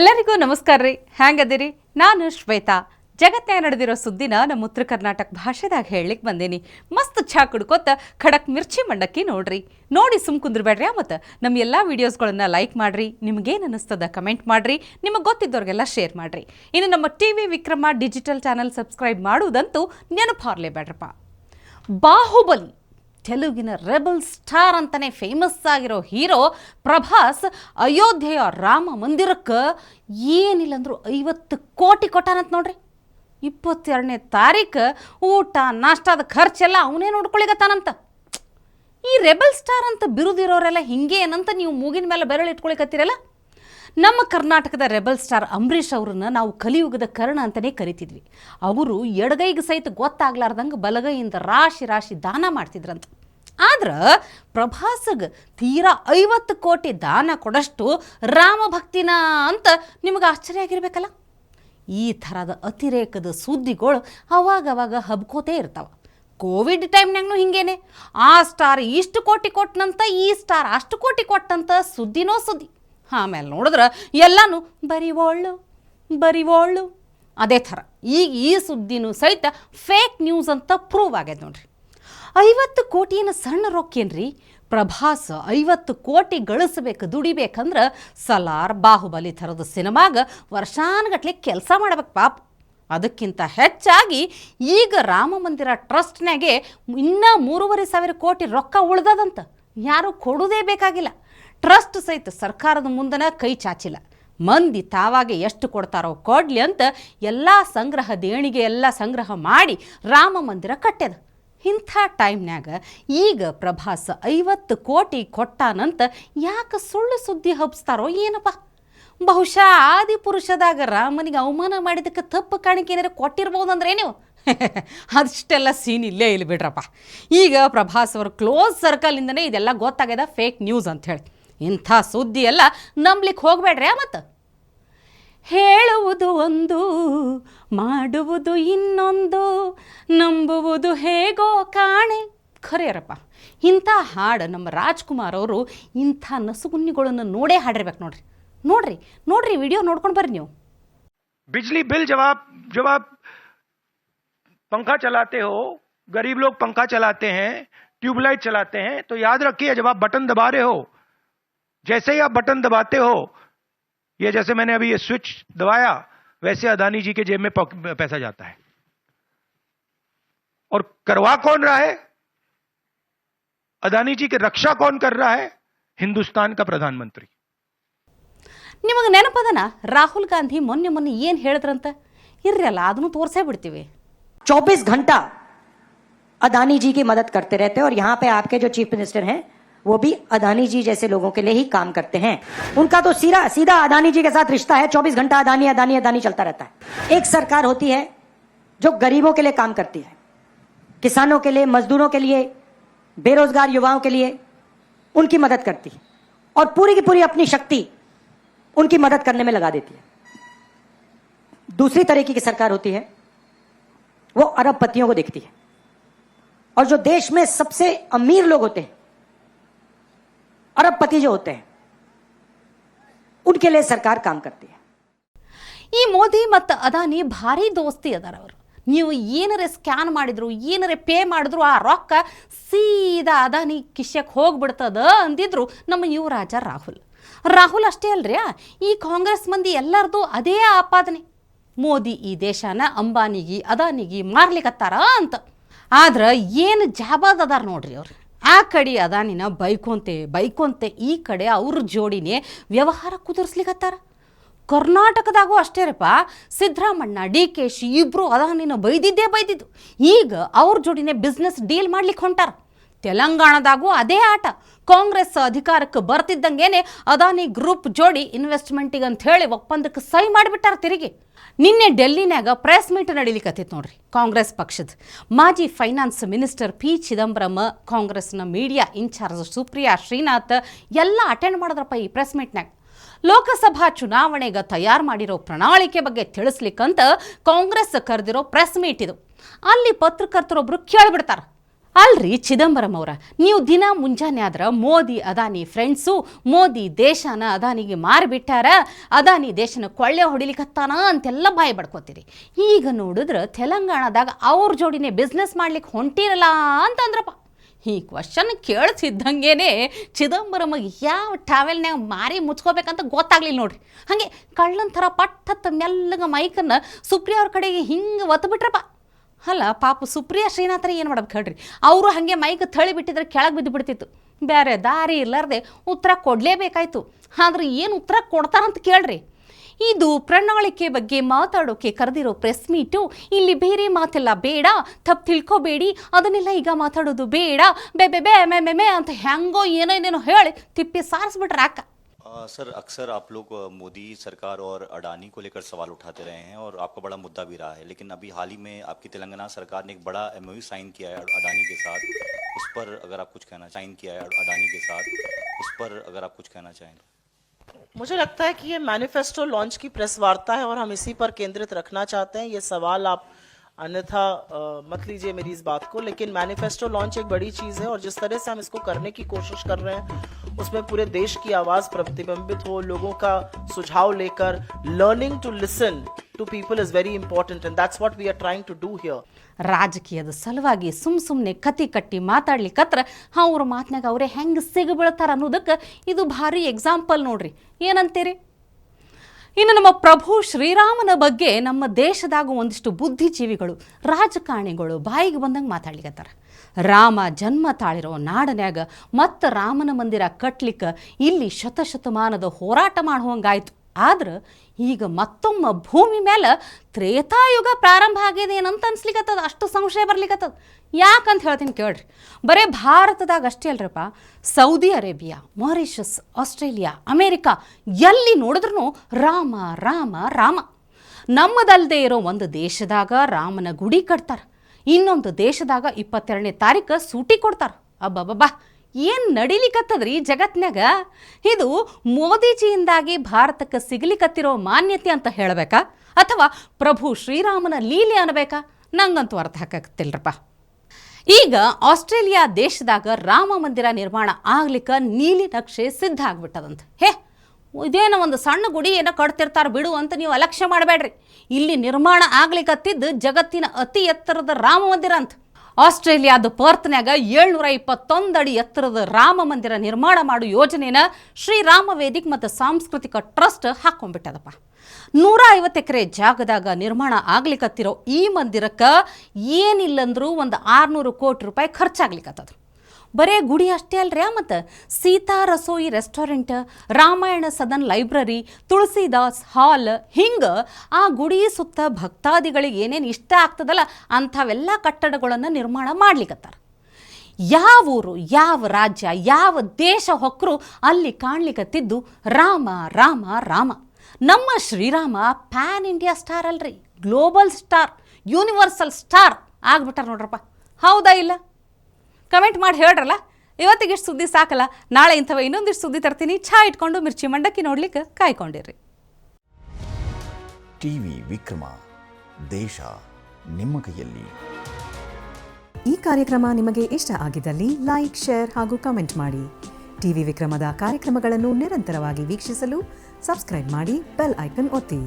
ಎಲ್ಲರಿಗೂ ನಮಸ್ಕಾರ ರೀ. ಹ್ಯಾಂಗದಿರಿ? ನಾನು ಶ್ವೇತಾ. ಜಗತ್ನ್ಯಾಗ ನಡೆದಿರೋ ಸುದ್ದಿನ ನಮ್ಮ ಉತ್ತರ ಕರ್ನಾಟಕ ಭಾಷೆದಾಗ ಹೇಳಲಿಕ್ಕೆ ಬಂದೀನಿ. ಮಸ್ತ್ ಛಾ ಕುಡ್ಕೋತ ಖಡಕ್ ಮಿರ್ಚಿ ಮಂಡಕ್ಕಿ ನೋಡ್ರಿ. ನೋಡಿ ಸುಮ್ ಕುಂದ್ರಬೇಡ್ರಿ ಮತ್ತು. ನಮ್ಮ ಎಲ್ಲ ವೀಡಿಯೋಸ್ಗಳನ್ನ ಲೈಕ್ ಮಾಡ್ರಿ. ನಿಮಗೇನು ಅನ್ನಿಸ್ತದ ಕಮೆಂಟ್ ಮಾಡ್ರಿ. ನಿಮಗೆ ಗೊತ್ತಿದ್ದವ್ರಿಗೆಲ್ಲ ಶೇರ್ ಮಾಡ್ರಿ. ಇನ್ನು ನಮ್ಮ T V Vikrama digital channel subscribe ಮಾಡುವುದಂತೂ ನೆನಪಾರ್ಲೇಬೇಡ್ರಪ್ಪ ಬಾಹುಬಲಿ ತೆಲುಗಿನ ರೆಬಲ್ ಸ್ಟಾರ್ ಅಂತಲೇ ಫೇಮಸ್ ಆಗಿರೋ ಹೀರೋ ಪ್ರಭಾಸ್ ಅಯೋಧ್ಯೆಯ ರಾಮ ಮಂದಿರಕ್ಕೆ ಏನಿಲ್ಲ ಅಂದರೂ ಐವತ್ತು ಕೋಟಿ ಕೊಟ್ಟಾನಂತ ನೋಡ್ರಿ. ಇಪ್ಪತ್ತೆರಡನೇ ತಾರೀಕು ಊಟ, ನಾಷ್ಟಾದ ಖರ್ಚೆಲ್ಲ ಅವನೇ ನೋಡ್ಕೊಳಿಗತ್ತಾನಂತ ಈ ರೆಬಲ್ ಸ್ಟಾರ್ ಅಂತ ಬಿರುದಿರೋರೆಲ್ಲ ಹಿಂಗೆ ಏನಂತ ನೀವು ಮೂಗಿನ ಮೇಲೆ ಬೆರಳು ಇಟ್ಕೊಳಿಕತ್ತೀರಲ್ಲ ನಮ್ಮ ಕರ್ನಾಟಕದ ರೆಬಲ್ ಸ್ಟಾರ್ ಅಂಬರೀಷ್ ಅವ್ರನ್ನ ನಾವು ಕಲಿಯುಗದ ಕರ್ಣ ಅಂತಲೇ ಕರಿತಿದ್ವಿ. ಅವರು ಎಡಗೈಗೆ ಸಹಿತ ಗೊತ್ತಾಗ್ಲಾರ್ದಂಗೆ ಬಲಗೈಯಿಂದ ರಾಶಿ ರಾಶಿ ದಾನ ಮಾಡ್ತಿದ್ರಂತ. ಆದ್ರೆ ಪ್ರಭಾಸಗ ತೀರಾ ಐವತ್ತು ಕೋಟಿ ದಾನ ಕೊಡಷ್ಟು ರಾಮಭಕ್ತಿನ ಅಂತ ನಿಮಗೆ ಆಶ್ಚರ್ಯ ಆಗಿರ್ಬೇಕಲ್ಲ? ಈ ಥರದ ಅತಿರೇಕದ ಸುದ್ದಿಗಳು ಅವಾಗವಾಗ ಹಬ್ಕೋತೇ ಇರ್ತಾವ. ಕೋವಿಡ್ ಟೈಮ್ನಾಗೂ ಹಿಂಗೇನೆ. ಆ ಸ್ಟಾರ್ ಇಷ್ಟು ಕೋಟಿ ಕೊಟ್ಟನಂತ ಈ ಸ್ಟಾರ್ ಅಷ್ಟು ಕೋಟಿ ಕೊಟ್ಟಂತ ಸುದ್ದಿನೋ ಸುದ್ದಿ. ಆಮೇಲೆ ನೋಡಿದ್ರೆ ಎಲ್ಲಾನು ಬರೀ ಒಳ್ಳು ಬರೀ ಒಳ್ಳು ಅದೇ ಥರ. ಈಗ ಈ ಸುದ್ದಿನೂ ಸಹಿತ ಫೇಕ್ ನ್ಯೂಸ್ ಅಂತ ಪ್ರೂವ್ ಆಗ್ಯದ ನೋಡ್ರಿ. ಐವತ್ತು ಕೋಟಿನ ಸಣ್ಣ ರೊಕ್ಕೇನ್ರಿ ಪ್ರಭಾಸ್ ಐವತ್ತು ಕೋಟಿ ಗಳಿಸ್ಬೇಕು, ದುಡಿಬೇಕಂದ್ರೆ ಸಲಾರ್ ಬಾಹುಬಲಿ ಥರದ ಸಿನಿಮಾಗ ವರ್ಷಾನುಗಟ್ಲೆ ಕೆಲಸ ಮಾಡ್ಬೇಕು ಪಾಪ. ಅದಕ್ಕಿಂತ ಹೆಚ್ಚಾಗಿ ಈಗ ರಾಮ ಮಂದಿರ ಟ್ರಸ್ಟ್ನಾಗೆ ಇನ್ನೂ ಮೂರುವರೆ ಸಾವಿರ ಕೋಟಿ ರೊಕ್ಕ ಉಳ್ದದಂತ. ಯಾರೂ ಕೊಡೋದೇ ಬೇಕಾಗಿಲ್ಲ. ಟ್ರಸ್ಟ್ ಸಹಿತ ಸರ್ಕಾರದ ಮುಂದನ ಕೈ ಚಾಚಿಲ್ಲ. ಮಂದಿ ತಾವಾಗೆ ಎಷ್ಟು ಕೊಡ್ತಾರೋ ಕೊಡ್ಲಿ ಅಂತ ಎಲ್ಲ ಸಂಗ್ರಹ ದೇಣಿಗೆ, ಎಲ್ಲ ಸಂಗ್ರಹ ಮಾಡಿ ರಾಮ ಮಂದಿರ ಕಟ್ಟ್ಯದ ಇಂಥ ಟೈಮ್ನ್ಯಾಗ ಈಗ ಪ್ರಭಾಸ್ ಐವತ್ತು ಕೋಟಿ ಕೊಟ್ಟಾನಂತ ಯಾಕೆ ಸುಳ್ಳು ಸುದ್ದಿ ಹಬ್ಸ್ತಾರೋ ಏನಪ್ಪ? ಬಹುಶಃ ಆದಿಪುರುಷದಾಗ ರಾಮನಿಗೆ ಅವಮಾನ ಮಾಡಿದ್ದಕ್ಕೆ ತಪ್ಪು ಕಾಣಿಕೆ ಏನಾರು ಕೊಟ್ಟಿರ್ಬೋದು ಅಂದ್ರೆ ನೀವು ಅಷ್ಟೆಲ್ಲ ಸೀನ್ ಇಲ್ಲೇ ಇಲ್ಲಿ ಬಿಡ್ರಪ್ಪ. ಈಗ ಪ್ರಭಾಸ್ ಅವ್ರ ಕ್ಲೋಸ್ ಸರ್ಕಲಿಂದನೇ ಇದೆಲ್ಲ ಗೊತ್ತಾಗ್ಯದ ಫೇಕ್ ನ್ಯೂಸ್ ಅಂತ ಹೇಳಿ. ಇಂಥ ಸುದ್ದಿ ಎಲ್ಲ ನಂಬ್ಲಿಕ್ಕೆ ಹೋಗ್ಬೇಡ್ರಿ ಮತ್ತು ಹೇಳುವುದು ಒಂದು ಮಾಡುವುದು ಇನ್ನೊಂದು ನಂಬುವುದು ಹೇಗೋ ಕಾಣೆ ಖರೇರಪ್ಪ ಇಂಥ ಹಾಡು ನಮ್ಮ ರಾಜ್ಕುಮಾರ್ ಅವರು ಇಂಥ ನಸುಗುನ್ನಿಗಳನ್ನು ನೋಡೇ ಹಾಡಿರ್ಬೇಕು ನೋಡ್ರಿ ನೋಡ್ರಿ ನೋಡ್ರಿ ವಿಡಿಯೋ ನೋಡ್ಕೊಂಡು ಬರ್ರಿ ನೀವು बिजली बिल जब आप जब आप पंखा चलाते हो गरीब लोग पंखा चलाते हैं ट्यूबलाइट चलाते हैं तो याद रखिए जब आप बटन दबा रहे हो जैसे ही आप बटन दबाते हो ये जैसे मैंने अभी ये स्विच दबाया वैसे अदानी जी के जेब में पक- पैसा जाता है और करवा कौन रहा है अदानी जी की रक्षा कौन कर रहा है हिंदुस्तान का प्रधानमंत्री ನಿಮಗೆ ನೆನಪದನ ರಾಹುಲ್ ಗಾಂಧಿ ಮೊನ್ನೆ ಮೊನ್ನೆ ಏನು ಹೇಳಿದ್ರಂತ ಇರ್ರಿ ಅಲ್ಲ ಅದನ್ನು ತೋರಿಸೇ ಬಿಡ್ತೀವಿ 24 घंटा अदानी जी की मदद करते रहते हैं और यहाँ पे आपके जो चीफ मिनिस्टर हैं वो भी अदानी जी जैसे लोगों के लिए ही काम करते हैं। उनका तो सीधा सीधा अदानी जी के साथ रिश्ता है। 24 घंटा अदानी अदानी अदानी चलता रहता है। एक सरकार होती है जो गरीबों के लिए काम करती है, किसानों के लिए, मजदूरों के लिए, बेरोजगार युवाओं के लिए उनकी मदद करती है। और पूरी की पूरी अपनी शक्ति उनकी मदद करने में लगा देती है। दूसरी तरीके की सरकार होती है, वो अरबपतियों को देखती है। और जो देश में सबसे अमीर लोग होते हैं अरबपति जो होते हैं उनके लिए सरकार काम करती है ಈ ಮೋದಿ ಮತ್ತು ಅದಾನಿ ಭಾರಿ ದೋಸ್ತಿ ಅದಾರ ಅವರು ನೀವು ಏನರೆ ಸ್ಕ್ಯಾನ್ ಮಾಡಿದ್ರು ಏನರೆ ಪೇ ಮಾಡಿದ್ರು ಆ ರೊಕ್ಕ ಸೀದಾ ಅದಾನಿ ಕಿಶಕ್ಕೆ ಹೋಗ್ಬಿಡ್ತದ ಅಂದಿದ್ರು ನಮ್ಮ ಯುವರಾಜ ರಾಹುಲ್ ರಾಹುಲ್ ಅಷ್ಟೇ ಅಲ್ರಿ ಈ ಕಾಂಗ್ರೆಸ್ ಮಂದಿ ಎಲ್ಲರದು ಅದೇ ಆಪಾದನೆ ಮೋದಿ ಈ ದೇಶನ ಅಂಬಾನಿಗಿ ಅದಾನಿಗಿ ಮಾರ್ಲಿಕತ್ತಾರ ಅಂತ ಆದ್ರೆ ಏನು ಜಾಬಾದ್ ಅದಾರ ನೋಡ್ರಿ ಅವ್ರು ಆ ಕಡೆ ಅದಾನಿನ ಬೈಕೊಂತೆ ಬೈಕೊಂತೆ ಈ ಕಡೆ ಅವ್ರ ಜೋಡಿನೇ ವ್ಯವಹಾರ ಕುದುರ್ಸ್ಲಿಕತ್ತಾರ. ಕರ್ನಾಟಕದಾಗೂ ಅಷ್ಟೇ ರೀಪ ಸಿದ್ದರಾಮಣ್ಣ, ಡಿ ಕೆ ಶಿ ಇಬ್ಬರು ಅದಾನಿನ ಬೈದಿದ್ದೇ ಬೈದಿದ್ದು. ಈಗ ಅವ್ರ ಜೋಡಿನೇ ಬಿಸ್ನೆಸ್ ಡೀಲ್ ಮಾಡ್ಲಿಕ್ಕೆ ಹೊಂಟಾರ. ತೆಲಂಗಾಣದಾಗೂ ಅದೇ ಆಟ. ಕಾಂಗ್ರೆಸ್ ಅಧಿಕಾರಕ್ಕೆ ಬರ್ತಿದ್ದಂಗೇನೆ ಅದಾನಿ ಗ್ರೂಪ್ ಜೋಡಿ ಇನ್ವೆಸ್ಟ್ಮೆಂಟಿಗೆ ಅಂತ ಹೇಳಿ ಒಪ್ಪಂದಕ್ಕೆ ಸಹಿ ಮಾಡಿಬಿಟ್ಟಾರ ತಿರುಗಿ. ನಿನ್ನೆ ಡೆಲ್ಲಿನ್ಯಾಗ ಪ್ರೆಸ್ ಮೀಟ್ ನಡೀಲಿಕತ್ತಿತ್ತು ನೋಡ್ರಿ ಕಾಂಗ್ರೆಸ್ ಪಕ್ಷದ. ಮಾಜಿ ಫೈನಾನ್ಸ್ ಮಿನಿಸ್ಟರ್ ಪಿ ಚಿದಂಬರಂ, ಕಾಂಗ್ರೆಸ್ನ ಮೀಡಿಯಾ ಇನ್ಚಾರ್ಜ್ ಸುಪ್ರಿಯಾ ಶ್ರೀನಾಥ್ ಎಲ್ಲ ಅಟೆಂಡ್ ಮಾಡಿದ್ರಪ್ಪ ಈ ಪ್ರೆಸ್ ಮೀಟ್ನಾಗ ಲೋಕಸಭಾ ಚುನಾವಣೆಗೆ ತಯಾರು ಮಾಡಿರೋ ಪ್ರಣಾಳಿಕೆ ಬಗ್ಗೆ ತಿಳಿಸ್ಲಿಕ್ಕಂತ ಕಾಂಗ್ರೆಸ್ ಕರೆದಿರೋ ಪ್ರೆಸ್ ಮೀಟ್ ಇದು. ಅಲ್ಲಿ ಪತ್ರಕರ್ತರೊಬ್ಬರು ಕೇಳ್ಬಿಡ್ತಾರ. ಅಲ್ರಿ ಚಿದಂಬರಂ ಅವರ. ನೀವು ದಿನ ಮುಂಜಾನೆ ಆದ್ರೆ ಮೋದಿ ಅದಾನಿ ಫ್ರೆಂಡ್ಸು ಮೋದಿ ದೇಶನ ಅದಾನಿಗೆ ಮಾರಿಬಿಟ್ಟಾರ, ಅದಾನಿ ದೇಶನ ಕೊಳ್ಳೆ ಹೊಡಿಲಿಕತ್ತಾನ ಅಂತೆಲ್ಲ ಬಾಯಿ ಬಡ್ಕೋತೀರಿ. ಈಗ ನೋಡಿದ್ರೆ ತೆಲಂಗಾಣದಾಗ ಅವ್ರ ಜೋಡಿನೇ ಬಿಸ್ನೆಸ್ ಮಾಡ್ಲಿಕ್ಕೆ ಹೊಂಟಿರಲ್ಲ ಅಂತಂದ್ರಪ್ಪ. ಈ ಕ್ವಶನ್ ಕೇಳಿಸಿದ್ದಂಗೆನೆ ಚಿದಂಬರಮಗೆ ಯಾವ ಟ್ರಾವೆಲ್ನ್ಯಾಗ ಮಾರಿ ಮುಚ್ಕೋಬೇಕಂತ ಗೊತ್ತಾಗ್ಲಿಲ್ಲ ನೋಡ್ರಿ. ಹಾಗೆ ಕಳ್ಳನ ಥರ ಪಟ್ಟತ್ತ ಮೆಲ್ಲಗ ಮೈಕನ್ನು ಸುಪ್ರಿಯ ಅವ್ರ ಕಡೆಗೆ ಹಿಂಗೆ ಒತ್ತಬಿಟ್ರಪ್ಪ ಅಲ್ಲ ಪಾಪ ಸುಪ್ರಿಯಾ ಶ್ರೀನಾಥರ ಏನು ಮಾಡ್ಬೇಕು ಹೇಳ್ರಿ? ಅವರು ಹಾಗೆ ಮೈಕ್ ತಳಿ ಬಿಟ್ಟಿದ್ರೆ ಕೆಳಗೆ ಬಿದ್ದು ಬಿಡ್ತಿತ್ತು ಬೇರೆ ದಾರಿ ಇರ್ಲಾರ್ದೆ ಉತ್ತರ ಕೊಡಲೇಬೇಕಾಯ್ತು. ಆದ್ರೆ ಏನು ಉತ್ತರ ಕೊಡ್ತಾರಂತ ಕೇಳ್ರಿ. ಇದು ಪ್ರಣಾಳಿಕೆ ಬಗ್ಗೆ ಮಾತಾಡೋಕೆ ಕರೆದಿರೋ ಪ್ರೆಸ್ ಮೀಟು ಇಲ್ಲಿ ಬೇರೆ ಮಾತೆಲ್ಲ ಬೇಡ ತಪ್ಪು ತಿಳ್ಕೊಬೇಡಿ, ಅದನ್ನೆಲ್ಲ ಈಗ ಮಾತಾಡೋದು ಬೇಡ, ಬೆ ಬೆ ಬೆ, ಮೆ ಮೆ ಮೆ ಅಂತ ಹೆಂಗೋ ಏನೋ ಏನೇನೋ ಹೇಳಿ ತಿಪ್ಪಿ ಸಾರಿಸ್ಬಿಟ್ರೆ ಅಕ್ಕ. आ, सर अक्सर आप लोग मोदी सरकार और अडानी को लेकर सवाल उठाते रहे हैं और आपका बड़ा मुद्दा भी रहा है। लेकिन अभी हाल ही में आपकी तेलंगाना सरकार ने एक बड़ा एमओयू साइन किया है अडानी के साथ। उस पर अगर आप कुछ कहना साइन किया है अडानी के साथ उस पर अगर आप कुछ कहना चाहें। मुझे लगता है कि ये मैनिफेस्टो लॉन्च की प्रेस वार्ता है और हम इसी पर केंद्रित रखना चाहते हैं। ये सवाल आप अन्यथा अ, मत लीजिए मेरी इस बात को लेकिन मैनिफेस्टो लॉन्च एक बड़ी चीज़ है और जिस तरह से हम इसको करने की कोशिश कर रहे हैं उसमें पूरे देश की आवाज़ प्रतिबिंबित हो लोगों का सुझाव लेकर learning to listen to people is very important and that's what we are trying to do here ರಾಜಕೀಯದ ಸಲುವಾಗಿ ಸುಮ್ ಸುಮ್ಮನೆ ಕತಿ ಕಟ್ಟಿ ಮಾತಾಡ್ಲಿಕ್ಕತ್ರ ಅವ್ರ ಮಾತಿನಾಗ ಅವರೇ ಹೆಂಗೆ ಸಿಗಬೀಳ್ತಾರ ಅನ್ನೋದಕ್ಕೆ ಇದು ಭಾರಿ ಎಕ್ಸಾಂಪಲ್ ನೋಡ್ರಿ ಏನಂತೀರಿ ಇನ್ನು ನಮ್ಮ ಪ್ರಭು ಶ್ರೀರಾಮನ ಬಗ್ಗೆ ನಮ್ಮ ದೇಶದಾಗ ಒಂದಿಷ್ಟು ಬುದ್ಧಿಜೀವಿಗಳು, ರಾಜಕಾರಣಿಗಳು ಬಾಯಿಗೆ ಬಂದಂಗೆ ಮಾತಾಡ್ಲಿಕತ್ತಾರ. ರಾಮ ಜನ್ಮ ತಾಳಿರೋ ನಾಡನ್ಯಾಗ ಮತ್ತು ರಾಮನ ಮಂದಿರ ಕಟ್ಲಿಕ್ಕೆ ಇಲ್ಲಿ ಶತಶತಮಾನದ ಹೋರಾಟ ಮಾಡುವಂಗಾಯ್ತು ಆದ್ರೆ ಈಗ ಮತ್ತೊಮ್ಮ ಭೂಮಿ ಮೇಲೆ ತ್ರೇತಾಯುಗ ಪ್ರಾರಂಭ ಆಗಿದೆ ಏನಂತ ಅನ್ಸ್ಲಿಕ್ಕತ್ತದ ಅಷ್ಟು ಸಂಶಯ ಬರ್ಲಿಕ್ಕತ್ತದ ಯಾಕಂತ ಹೇಳ್ತೀನಿ ಕೇಳ್ರಿ. ಬರೇ ಭಾರತದಾಗ ಅಷ್ಟೇ ಅಲ್ರಪ್ಪ, Saudi Arabia, Mauritius, Australia, America, ಎಲ್ಲಿ ನೋಡಿದ್ರೂ ರಾಮ ರಾಮ ರಾಮ. ನಮ್ಮದಲ್ಲದೆ ಇರೋ ಒಂದು ದೇಶದಾಗ ರಾಮನ ಗುಡಿ ಕಟ್ತಾರೆ. ಇನ್ನೊಂದು ದೇಶದಾಗ ಇಪ್ಪತ್ತೆರಡನೇ ತಾರೀಕು ಸೂಟಿ ಕೊಡ್ತಾರ. ಅಬ್ಬಬ್ಬಬ್ಬಾ. ಏನು ನಡಿಲಿಕತ್ತದ್ರಿ ಜಗತ್ನಾಗ ಇದು ಮೋದಿಜಿಯಿಂದಾಗಿ ಭಾರತಕ್ಕೆ ಸಿಗಲಿಕತ್ತಿರೋ ಮಾನ್ಯತೆ ಅಂತ ಹೇಳಬೇಕಾ? ಅಥವಾ ಪ್ರಭು ಶ್ರೀರಾಮನ ಲೀಲೆ ಅನ್ಬೇಕಾ? ನಂಗಂತೂ ಅರ್ಥ ಹಾಕತ್ತಿಲ್ರಪ್ಪ ಈಗ ಆಸ್ಟ್ರೇಲಿಯಾ ದೇಶದಾಗ ರಾಮ ಮಂದಿರ ನಿರ್ಮಾಣ ಆಗ್ಲಿಕ್ಕೆ ನೀಲಿ ನಕ್ಷೆ ಸಿದ್ಧ ಆಗ್ಬಿಟ್ಟದಂತೆ. ಹೇ, ಇದೇನೋ ಒಂದು ಸಣ್ಣ ಗುಡಿ ಏನೋ ಕಡ್ತಿರ್ತಾರೆ ಬಿಡು ಅಂತ ನೀವು ಅಲಕ್ಷ್ಯ ಮಾಡಬೇಡ್ರಿ. ಇಲ್ಲಿ ನಿರ್ಮಾಣ ಆಗ್ಲಿಕ್ಕತ್ತಿದ್ದು ಜಗತ್ತಿನ ಅತಿ ಎತ್ತರದ ರಾಮ ಮಂದಿರ ಅಂತ. ಆಸ್ಟ್ರೇಲಿಯಾದ ಪರ್ತ್ನ್ಯಾಗ ಏಳ್ನೂರ ಇಪ್ಪತ್ತೊಂದು ಅಡಿ ಎತ್ತರದ ರಾಮ ಮಂದಿರ ನಿರ್ಮಾಣ ಮಾಡುವ ಯೋಜನೆನ ಶ್ರೀರಾಮ ವೇದಿಕ್ ಮತ್ತು ಸಾಂಸ್ಕೃತಿಕ ಟ್ರಸ್ಟ್ ಹಾಕೊಂಡ್ಬಿಟ್ಟದಪ್ಪ. ನೂರ ಐವತ್ತು ಎಕರೆ ಜಾಗದಾಗ ನಿರ್ಮಾಣ ಆಗ್ಲಿಕ್ಕತ್ತಿರೋ ಈ ಮಂದಿರಕ್ಕೆ ಏನಿಲ್ಲಂದ್ರೂ ಒಂದು ಆರುನೂರು ಕೋಟಿ ರೂಪಾಯಿ ಖರ್ಚಾಗ್ಲಿಕ್ಕತ್ತದ ಬರೇ ಗುಡಿ ಅಷ್ಟೇ ಅಲ್ರಿ ಮತ್ತು Sita Rasoi restaurant Ramayan Sadan library Tulsidas hall ಹಿಂಗೆ ಆ ಗುಡಿ ಸುತ್ತ ಭಕ್ತಾದಿಗಳಿಗೆ ಏನೇನು ಇಷ್ಟ ಆಗ್ತದಲ್ಲ ಅಂಥವೆಲ್ಲ ಕಟ್ಟಡಗಳನ್ನು ನಿರ್ಮಾಣ ಮಾಡ್ಲಿಕತ್ತಾರ. ಯಾವ ಊರು, ಯಾವ ರಾಜ್ಯ, ಯಾವ ದೇಶ ಹೊಕ್ಕರು ಅಲ್ಲಿ ಕಾಣ್ಲಿಕ್ಕತ್ತಿದ್ದು ರಾಮ ರಾಮ ರಾಮ. ನಮ್ಮ ಶ್ರೀರಾಮ ಪ್ಯಾನ್ ಇಂಡಿಯಾ ಸ್ಟಾರ್ ಅಲ್ರಿ ಗ್ಲೋಬಲ್ ಸ್ಟಾರ್ ಯೂನಿವರ್ಸಲ್ ಸ್ಟಾರ್ ಆಗ್ಬಿಟ್ಟಾರ ನೋಡ್ರಪ್ಪ. ಹೌದಾ ಇಲ್ಲ? ಕಮೆಂಟ್ ಮಾಡಿ ಹೇಳ್ರಲ್ಲ ಇವತ್ತಿಗೆ ಇಷ್ಟು ಸುದ್ದಿ ಸಾಕಲ್ಲ ನಾಳೆ ಇಂಥವ ಇನ್ನೊಂದಿಷ್ಟು ಸುದ್ದಿ ತರ್ತೀನಿ. ಛಾ ಇಟ್ಕೊಂಡು ಮಿರ್ಚಿ ಮಂಡಕ್ಕಿ ನೋಡ್ಲಿಕ್ಕೆ ಕಾಯ್ಕೊಂಡಿರಿ ಟಿವಿ ವಿಕ್ರಮ ದೇಶ ನಿಮ್ಮ ಕೈಯಲ್ಲಿ. ಈ ಕಾರ್ಯಕ್ರಮ ನಿಮಗೆ ಇಷ್ಟ ಆಗಿದ್ದಲ್ಲಿ ಲೈಕ್ ಶೇರ್ ಹಾಗೂ ಕಮೆಂಟ್ ಮಾಡಿ. ಟಿವಿ ವಿಕ್ರಮದ ಕಾರ್ಯಕ್ರಮಗಳನ್ನು ನಿರಂತರವಾಗಿ ವೀಕ್ಷಿಸಲು ಸಬ್ಸ್ಕ್ರೈಬ್ ಮಾಡಿ ಬೆಲ್ ಐಕನ್ ಒತ್ತಿ.